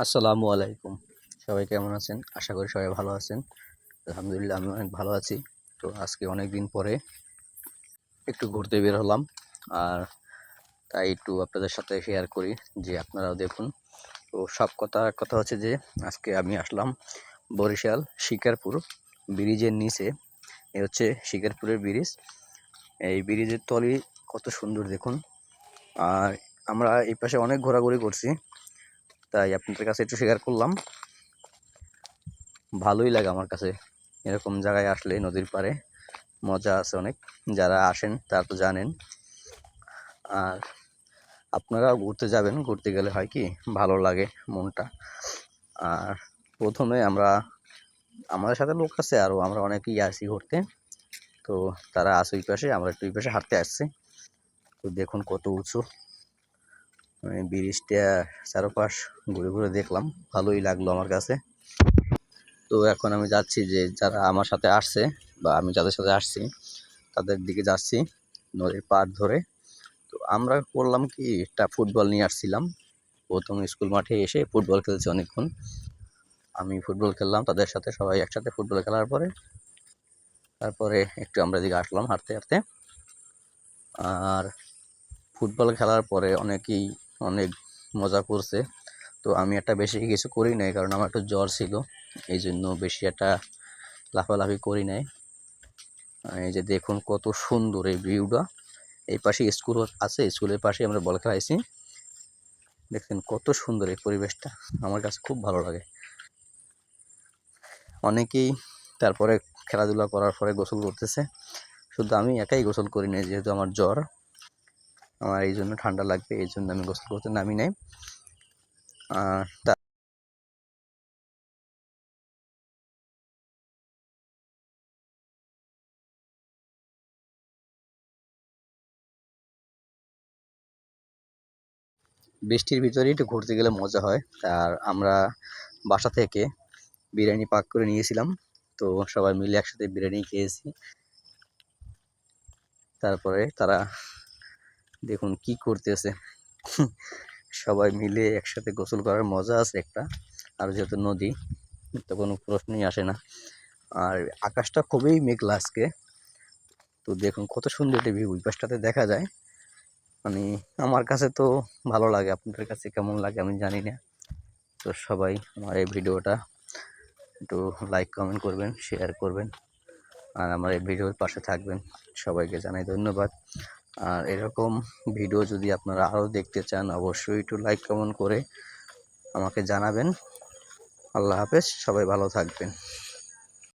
আসসালামু আলাইকুম। সবাই কেমন আছেন? আশা করি সবাই ভালো আছেন। আলহামদুলিল্লাহ, আমি অনেক ভালো আছি। তো আজকে অনেক দিন পরে একটু ঘুরতে বের হলাম। আর তাই একটু আপনাদের সাথে শেয়ার করি যে আপনারাও দেখুন। তো সব কথা কথা হচ্ছে যে আজকে আমি আসলাম বরিশাল শিকারপুর ব্রিজের নিচে। এ হচ্ছে শিকারপুরের ব্রিজ। এই ব্রিজের তলি কত সুন্দর দেখুন। আর আমরা এই পাশে অনেক ঘোরাঘুরি করছি। তাই আপনাদের কাছে একটু শেয়ার করলাম। ভালোই লাগে আমার কাছে। এরকম জায়গায় আসলে নদীর পাড়ে মজা আছে অনেক। যারা আসেন তারা তো জানেন। আর আপনারাও ঘুরতে যাবেন। ঘুরতে গেলে হয় কি, ভালো লাগে মনটা। আর প্রথমে আমরা, আমাদের সাথে লোক আছে আরও আমরা অনেকেই আসি ঘুরতে। তো তারা আছে ওই পাশে, আমরা একটু ওই পাশে হাঁটতে আসছি। তো দেখুন কত উঁচু। ব্রিজটা চারপাশ ঘুরে ঘুরে দেখলাম। ভালোই লাগল আমার কাছে। তো এখন আমি যাচ্ছি যে যারা আমার সাথে আসছে বা আমি যাদের সাথে আসছি, তাদের দিকে যাচ্ছি নদীর পাড় ধরে। তো আমরা করলাম কি, একটা ফুটবল নিয়ে আসছিলাম। প্রথম স্কুল মাঠে এসে ফুটবল খেলছে অনেকক্ষণ। আমি ফুটবল খেললাম, তাদের সাথে সবাই একসাথে ফুটবল খেলার পরে। তারপরে একটু আমরা দিকে আসলাম হাঁটতে হাঁটতে। আর ফুটবল খেলার পরে অনেকেই অনেক মজা করছে। তো আমি একটা বেশি কিছু করি নাই, কারণ আমার একটু জ্বর ছিল এই জন্য বেশি একটা লাফালাফি করি নাই। এই যে দেখুন কত সুন্দর এই ভিউটা। এই পাশে স্কুল আছে, স্কুলের পাশে আমরা বল খেলাইছি। দেখছেন কত সুন্দর এই পরিবেশটা, আমার কাছে খুব ভালো লাগে। অনেকেই তারপরে খেলাধুলা করার পরে গোসল করতেছে, শুধু আমি একাই গোসল করি না যেহেতু আমার জ্বর। আমার এই জন্য ঠান্ডা লাগবে, এই জন্য আমি গোসল করতে নামি নাই। আর তা বৃষ্টির ভিতরেই একটু ঘুরতে গেলে মজা হয়। আর আমরা বাসা থেকে বিরিয়ানি পাক করে নিয়েছিলাম, তো সবাই মিলে একসাথে বিরিয়ানি খেয়েছি। তারপরে তারা দেখুন কি করতেছে। সবাই মিলে একসাথে গোসল করার মজা আছে একটা। আর যেহেতু নদী, তো কোনো প্রশ্নই আসে না। আর আকাশটা খুবই মেঘলা আজকে। তো দেখুন কত সুন্দর একটি ভিউ ওই পাশটাতে দেখা যায়। মানে আমার কাছে তো ভালো লাগে, আপনাদের কাছে কেমন লাগে আমি জানি না। তো সবাই আমার এই ভিডিওটা একটু লাইক কমেন্ট করবেন শেয়ার করবেন। আর আমার এই ভিডিওর পাশে থাকবেন। সবাইকে জানাই ধন্যবাদ। আর এরকম ভিডিও যদি আপনারা আরও দেখতে চান, অবশ্যই একটু লাইক কমেন্ট করে আমাকে জানাবেন। আল্লাহ হাফেজ, সবাই ভালো থাকবেন।